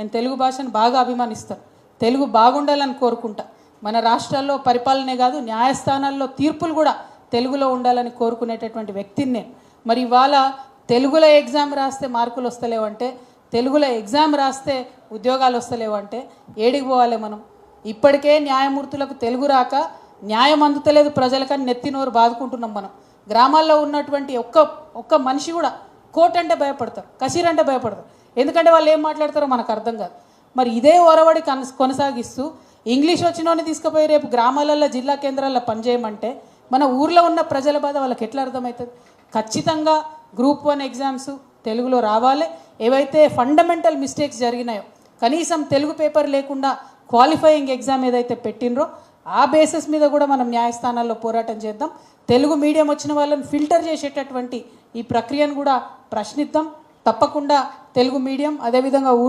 నేను తెలుగు భాషను బాగా అభిమానిస్తాను తెలుగు బాగుండాలని కోరుకుంటా. మన రాష్ట్రాల్లో పరిపాలనే కాదు న్యాయస్థానాల్లో తీర్పులు కూడా తెలుగులో ఉండాలని కోరుకునేటటువంటి వ్యక్తిని నేను. మరి ఇవాళ తెలుగులో ఎగ్జామ్ రాస్తే మార్కులు వస్తలేవంటే తెలుగులో ఎగ్జామ్ రాస్తే ఉద్యోగాలు వస్తలేవంటే ఏడికి పోవాలి మనం? ఇప్పటికే న్యాయమూర్తులకు తెలుగు రాక న్యాయం అందుతలేదు ప్రజలకని నెత్తినోరు బాదుకుంటున్నాం మనం. గ్రామాల్లో ఉన్నటువంటి ఒక్క ఒక్క మనిషి కూడా కోర్టు అంటే భయపడతారు కసీర్ అంటే భయపడతారు. ఎందుకంటే వాళ్ళు ఏం మాట్లాడతారో మనకు అర్థం కాదు. మరి ఇదే ఒరవడి కన కొనసాగిస్తూ ఇంగ్లీష్ వచ్చినోని తీసుకుపోయి రేపు గ్రామాలలో జిల్లా కేంద్రాల్లో పనిచేయమంటే మన ఊర్లో ఉన్న ప్రజల బాధ వాళ్ళకి ఎట్లా అర్థమవుతుంది? ఖచ్చితంగా గ్రూప్ వన్ ఎగ్జామ్స్ తెలుగులో రావాలి. ఏవైతే ఫండమెంటల్ మిస్టేక్స్ జరిగినాయో కనీసం తెలుగు పేపర్ లేకుండా క్వాలిఫైయింగ్ ఎగ్జామ్ ఏదైతే పెట్టినరో ఆ బేసిస్ మీద కూడా మనం న్యాయస్థానాల్లో పోరాటం చేద్దాం. తెలుగు మీడియం వచ్చిన వాళ్ళని ఫిల్టర్ చేసేటటువంటి ఈ ప్రక్రియను కూడా ప్రశ్నిద్దాం. తప్పకుండా తెలుగు మీడియం అదేవిధంగా ఊరు